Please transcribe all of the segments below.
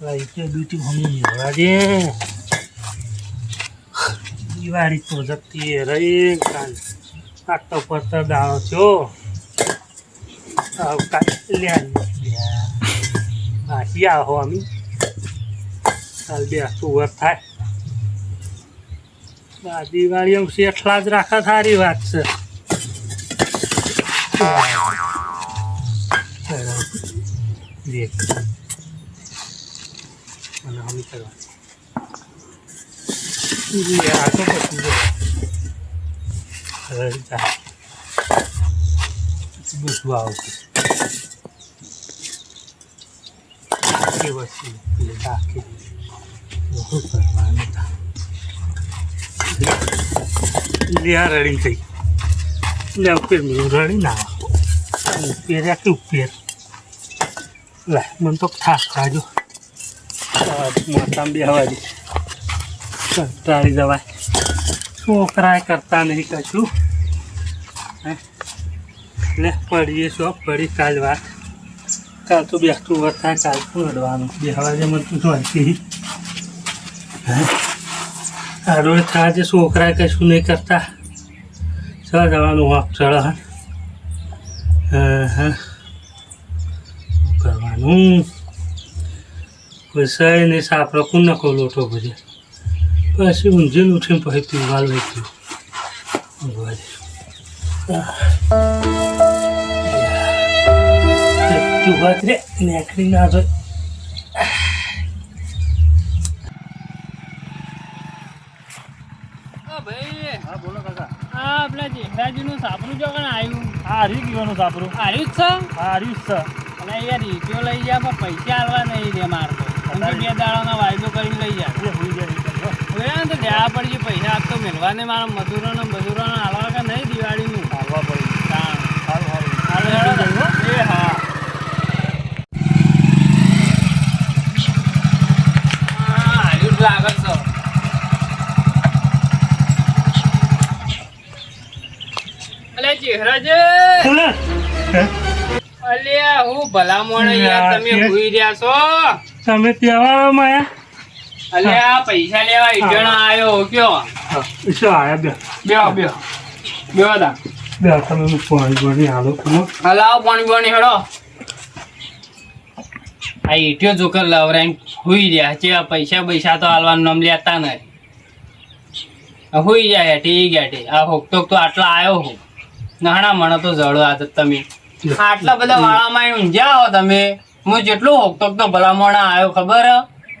લાઈટે duty હવા દિવાળી તો જતી રહી કાલ આટલો પડતા દાણો થયો હાસી આવો અમે કાલ બે સુવર થાય આ દિવાળી એમ શેઠલા જ રાખા સારી વાત છે કરવા. આ તો પછી જા. બધું આવશે. કે વસ્તુ. રાખી શું કરવાનું તા? લ્યા રડી થઈ. લે ઉપર મેં રડી ના ઉપેર્યા કે ઉપેર લે મને તો થાક ખાજો મોટામાં બે હવા કંટાળી જવાય. છોકરાએ કરતા નહીં કશું. હે? લે, પડીએ શું પડી કાલ કાલ તો બેસતું વરસાદ, કાલ શું અડવાનું. બે હવા જે મને તું જોઈતી હે. થાય છે, છોકરાએ કશું નહીં કરતા. ચલ જવાનું હોપ ચડ હા કરવાનું? પૈસા ને સાપરો કોણ નકો લોટો પછી પછી ઊંઝીને ઉઠીને પછી પીવા લઈ ગયું તું વાત રે નેકડી ના જોઈ. હા ભાઈ. બોલો કાકા. આપણા જેઠાજીનું સાપરું જો કણ આવ્યું? હરી સાપરું આવ્યું જ છે? હા જ છે. અને યાર રીતિયો લઈ જા પણ પૈસા આવવા નહીં રે મારતો કે બે દાડાનો વાયદો કરીને લઈ જાય. તો દેવા પડી પૈસા આપતો મેળવાને મારા મજૂરોને મજૂરોને આલવા કે નહીં દિવાળીનું? હાલવા પડી તાણ. સારું સારું હાલો, હેડો. એ હા. અલે ભલા મોણે યાર તમે ભૂઈ રહ્યા છો. તમે તહેવારો માયા? અલ્યા પૈસા લેવા ઈજણા આયો કયો? શું આયા બે. બેહો બેહો. બેહો તા. બે તમે પાણી પાણી હાલો તમે હલાવો પાણી પાણી હેડો. આ ઈટ્યો જોકર લવરાઈ હુઈ રહ્યા છે. પૈસા પૈસા તો હાલવાનું નામ લેતા નહીં હુઈ જાય હેઠી ગયા હેઠી આ હોકટોક તો આટલા આવ્યો હું. નાના મને તો જડો આ તમે. આટલા બધા વાળામાં ઊંઝ્યા હો તમે. હું જેટલો હોકતો તો ભલામણ આવ્યો ખબર?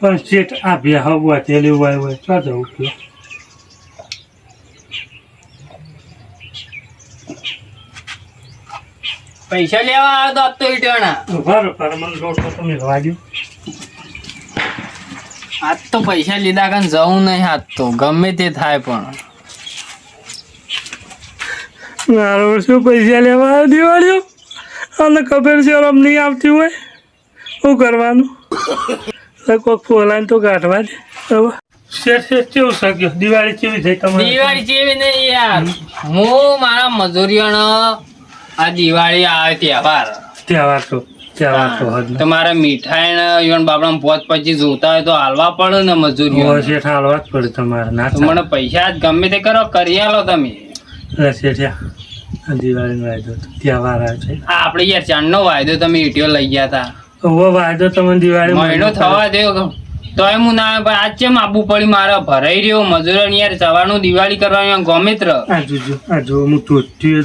પણ શેઠ આ બે હવા તેલી હોય હોય ચા જવું કે પૈસા લેવા આવ્યો તો આજ તો ઈટણા બરો પર મને લોટો તમે વાગ્યો. આજ તો પૈસા લીધા કાન જવું નહીં આજ તો ગમે તે થાય પણ. મારો શું પૈસા લેવા આવ્યો દિવાળીઓ? અને ખબર છે આમ નહીં આવતી હોય? શું કરવાનું? કોઈક ફોલાઈને તો કાઢવા દે. શેઠ શેઠ કેવું શક્યો દિવાળી કેવી થઈ તમારી? દિવાળી જેવી નહીં યાર? હું મારા મજૂરીઓનો આ દિવાળી આવે તહેવાર. તહેવાર તો તમારે મીઠાઈ ને બાપડા પોત પછી જોતા હોય તો હાલવા પડે ને મજૂરીઓ હોય શેઠ હાલવા જ પડે તમારે ના મને પૈસા જ ગમે તે કરો કરી આલો તમે. શેઠિયા દિવાળીનો વાયદો તહેવાર આવે છે. આપણે યાર ચાંદનો વાયદો તમે ઈટીઓ લઈ ગયા હતા હવે વાયદો તમને દિવાળી મહિનો થવા દો તોય હું ના પણ આજ ચેમ આપવું પડી મારા ભરાઈ રહ્યો? મજૂરો યાર સવારનું દિવાળી કરવાનું ગમે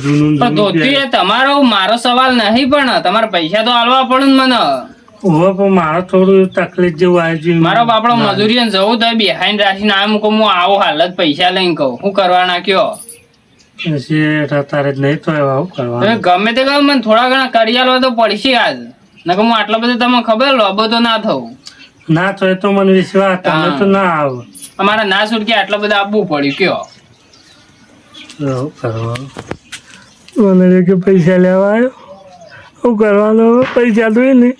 હું ધોતી તમારો મારો સવાલ નહીં પણ તમારે પૈસા તો આલવા પડે મને. મારો પણ મારે થોડું તકલીફ જેવું આવી ગયું મારો બાપડો મજૂરી જવું તો બેહાઈને રાખીને આમ કહું હું આવો હાલત પૈસા લઈને કહું. શું કરવાના નાખ્યો તારે જ નહીં તો આવું ગમે તે કહો મને થોડા ઘણા કરી આલવા તો પડશે આજ. નકર હું આટલો બધો તમને ખબર લોબો તો ના થવું. ના તો એ તો મને વિશ્વાસ તમે તો ના આવો. અમારે ના છૂટકે આટલો બધા આપવું પડ્યું કયો? મને કે પૈસા લેવા આવ્યો. શું કરવાનો પૈસા તો નહીં.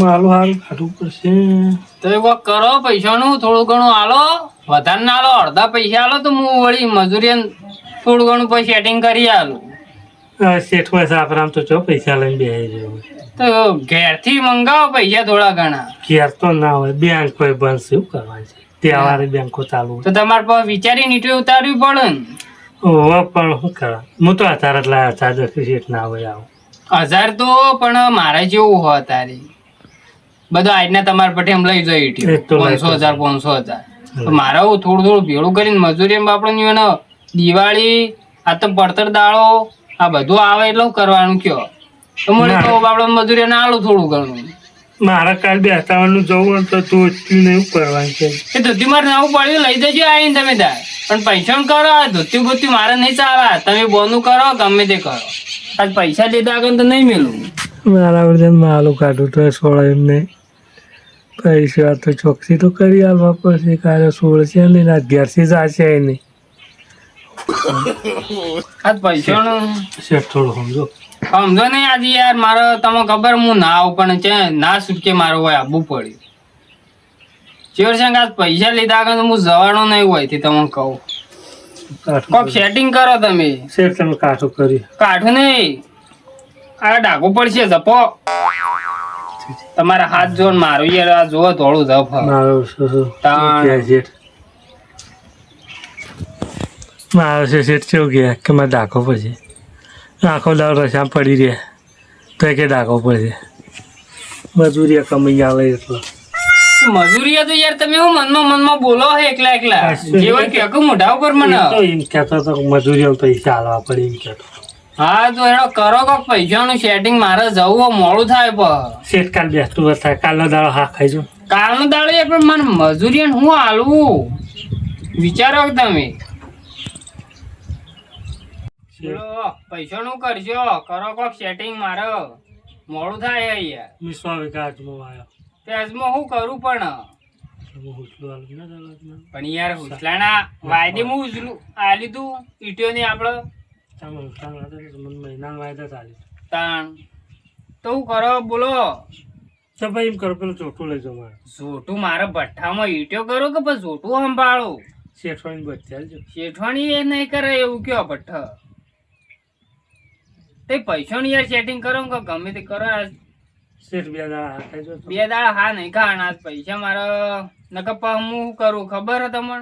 મારે હાલ કાઢવું પડશે. તો કરો પૈસાનું થોડું ઘણું આલો. વધારે ના આલો અડધા પૈસા આલો તો હું વળી મજૂરી થોડું ઘણું પછી સેટિંગ કરી આલું. શેઠ હોય સાફરામ તો ચો પૈસા લઈને બેસી જવું તો ઘેરથી મંગાવો પૈસા થોડા ઘણા. ઘેર તો ના હોય બેંક કોઈ બંધ શું કરવાનું છે? તહેવારે બેંકો ચાલુ તો તમારે પાસે વિચારી ઈટો ઉતારવી પડે ને. ઓહો પણ શું કરવા હું તો અત્યારે જ લાવ્યા હતા શેઠ ના હોય આવું. હજાર તો પણ મારે જેવું હોય તારે બધું આજના તમારા પટે એમ લઈ લઈ પાંચસો હજાર પાંચસો હજાર. મારે થોડું થોડું ભેળું કરીને મજૂરી એમ આપણે દિવાળી આ તો પડતર દાળો આ બધું આવે એટલે કરવાનું કયો? મને તો આપણે મજૂરી ને આલું થોડું ઘણું મારે કાલ બેસાવાનું જવું તો તું એટલું નહીં કરવાનું છે. એ ધોતી મારે નવું પડ્યું લઈ જજો આવીને તમે તાર પણ પૈસા કરો આ ધોતી બોતી મારે નહીં ચાલે. તમે બોનું કરો ગમે તે કરો. આજ પૈસા લીધા આગળ તો નહીં મેલું. મારા વડે માલું કાઢું તો સોળા એમ નહીં પૈસા તો ચોકસી તો કરી આલવા પડશે. કાલે સોળ છે ના ઘેરથી જશે નહીં આજ પૈસાનું શેઠ થોડું સમજો. સમજો નહીં આજે યાર મારો તમને ખબર હું ના આવું પણ છે ના છૂટકે મારો હોય આબુ પડ્યું ચેર છે આજ પૈસા લીધા આગળ હું જવાનો નહીં હોયથી તમને કહું. કોક સેટિંગ કરો તમે. શેઠ તમે કાઠું કરી. કાઠું નહીં. આ ડાકો પડશે જપો. તમારા હાથ જોન મારું યાર આ જોવો થોડું જપ. તાણ. મારો છે શેઠ કેવું કહે કે મારે ડાકો પડશે. આખો દાવ રસામ પડી રહે. તો કે ડાકો પડશે. મજૂરી કમી આવે એટલો. મજૂરી તો યાર તમે હું મનમાં મનમાં બોલો હે એકલા એકલા. જેવા કે કહું મોઢા ઉપર મને. તો એમ કહેતો તો મજૂરી પૈસા આલવા પડે એમ કહેતો. હા તો એનો કરો કોક પૈસાનું સેટિંગ મારે જવું મોડું થાય પણ. શેઠ કાલ બેસતું થાય. કાલનો દાડો હા ખાઈજો કાલનો દાડો એ પણ મને મજૂરી હું હાલવું વિચારો કે પૈસાનું કરજો. કરો કોક સેટિંગ મારો. મોડું થાય અહીંયા. યાર વિકાસમાં આવ્યો. તેજમાં હું કરું પણ? પણ યાર હુસલાના વાયદે હું ઉજલું આ લીધું આપણે હુસલામ ને વાયદા ચાલી તાણ. તો હું કરો બોલો. તો ભાઈ એમ કરો પેલું લઈ જાઓ મારે. ભઠ્ઠામાં ઈટ્યો કરો કે પછી જોટું સંભાળો? શેઠવાણી બધી શેઠવાણી એ નહીં કરે એવું કયો ભઠ્ઠ? તે પૈસાની યાર સેટિંગ કરો કે ગમે તે કરો આજ શેઠ બે દાડા બે દાડા હા નહીં ખાવાના આજ પૈસા મારા નકર પા હું કરું ખબર હે તમને?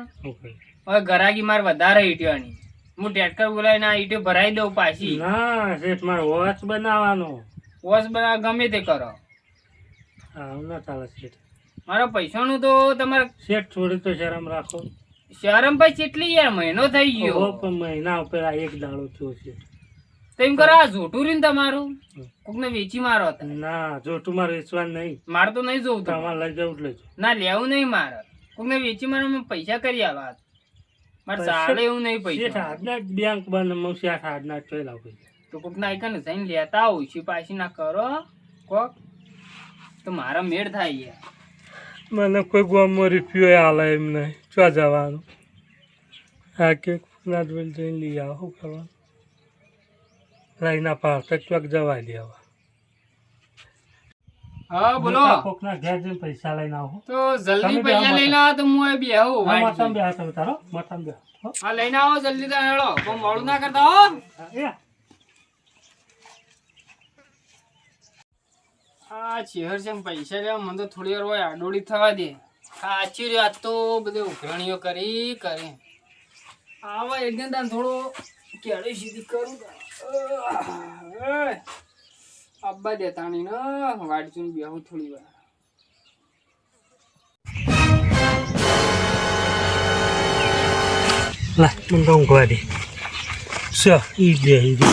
હવે ગરાગી મારે વધારે ઈટ્યોની હું ટેટકર બોલાવીને આ ઈટ્યો ભરાઈ દઉં પાછી. ના શેઠ મારે વોચ બનાવવાનો. વોશ બનાવ ગમે તે કરો. હા ના ચાલે શેઠ. મારા પૈસાનું તો તમારે શેઠ થોડી તો શરમ રાખો. શરમ ભાઈ કેટલી યાર મહિનો થઈ ગયો? પણ મહિના ઉપર એક દાડો થયો છે. તો એમ કરો આ જોટું રીન ને તમારું? કોકને વેચી મારો ના જોટું મારે વેચવાનું નહીં. મારે તો નહીં જોવું તમારે લઈ જવું લેજો. ના લેવું નહીં મારે. કોકને વેચી મારે પૈસા કરી આવા મારે સારું ચાલે એવું નહીં પૈસા. આજના બેંક બંધ હું શેઠ આજના જોઈ લાવ તો પૈસા તો કોકના આઈકન જઈને લેતા આવું છું પાછી ના કરો કોક. તો મારા મેળ થાય યાર. મને કોઈ ગામમાં રૂપિયો હાલે એમ નહીં. ચો જવાનું? હા કે ના જોઈને લઈ આવો કરવાનું? લઈને પાડતા ચોક જવા દેવા હા બોલો. કોકના ઘેર જઈને પૈસા લઈને આવો. તો જલ્દી પૈસા લઈને આવો તો હું એ આવું હા, વાટ મથામ જોઈ. બે. તમે તારો મથામ બે હા. લઈને આવો જલ્દી તો હેળો બહુ મોડું ના કરતા હો. આ ચેહર છે પૈસા લેવા મને તો થોડી વાર હોય આડોડી થવા દે. સાચી રહ્યા તો બધી ઉઘરણીઓ કરી કરી. આવા એક થોડો કેળી સીધી કરું દે બેહું વાર. લા ઊંઘવા દે. સો, ઈ બે ઈ બે.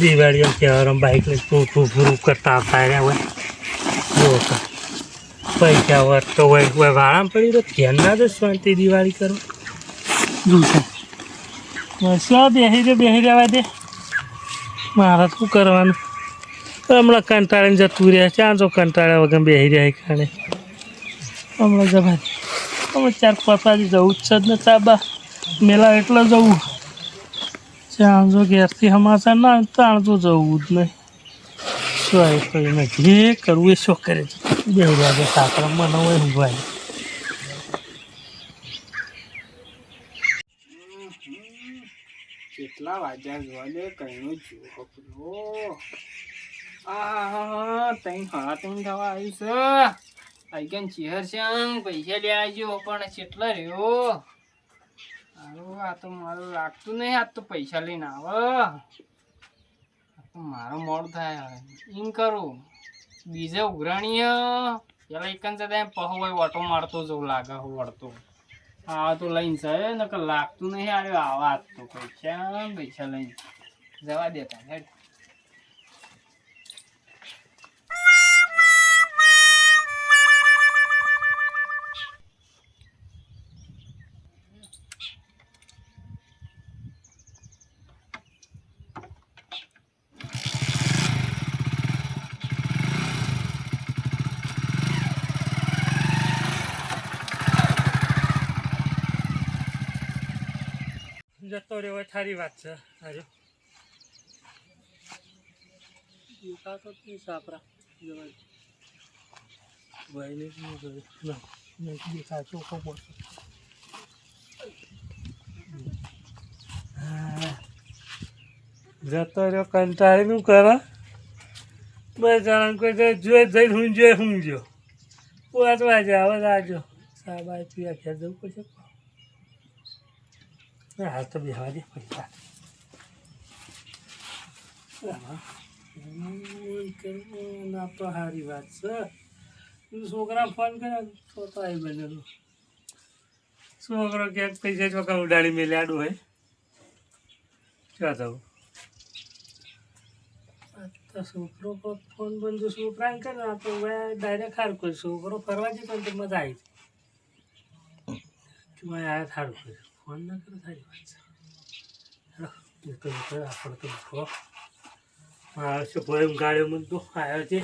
દિવાળી તહેવાર બાઇક લઈને તું તું પૂરું કરતા આવતા રહ્યા હોય. જો તો પૈસા હોત તો હોય હોય વાળામાં પડી તો ધ્યાન ના દે શાંતિ દિવાળી કરો જોશે શું બેસી દે બેસી રહેવા દે. મારે શું કરવાનું? હમણાં કંટાળીને જતું રહ્યા ચાર જો કંટાળ્યા વગર બેસી રહ્યા કાણે હમણાં જવા હમણાં ચાર પતાજી જવું જ છે જ ને તાબા મેલા એટલે જવું. ત્યાં જો ઘેરથી સમાચાર ના તાણ તો જવું જ નહીં. શું આવે કઈ નહીં જે કરવું એ શું કરે છે? બે વાગે સાકરા મને ઊંઘવાય કેટલા કેટલા વાગ્યા જોવા દે કઈનો કપડો આ આ તો મારું લાગતું નહીં, આ પૈસા લઈને આવ. આ મારો મોડ થાય એમ કરું, બીજે ઉઘરાણીય પેલા એક જતા પહો હોય ઓટો મારતો, જવું લાગે વળતો. આ તો લઈને સર નકર લાગતું નહીં અરે આવા તો પૈસા પૈસા લઈને. જવા દેતા હેડ. જતો રહ્યો હોય સારી વાત છે. હજુ નહીં સાપરા દેખાતો ખબર. જતો રહ્યો કંટાળીનું કરે બસ કોઈ જોઈ જઈને હું જોઈ, હું જો પાંચ વાગે આવે રાજો સાહેબ પડશે. ના હાલ તો બેહવા દે પૈસા ના, તો સારી વાત છે. છોકરા ફોન કરે તો તો આવી બનેલું. છોકરો ક્યાંક પૈસા ચોખ્ખા ઉડાડી મેલ્યાડું હોય. ક્યાં તો છોકરો પર ફોન બંધ છોકરા કરે ને તો ડાયરેક્ટ સારું કર્યું. છોકરો ફરવા જતો મજા આવી મેં આ સારું કર્યું. ફોન ના કરો સારી વાત છે તો આપણે તો ઉઠો હા શું ભાઈ ગાડીમાં તો આવ્યો છે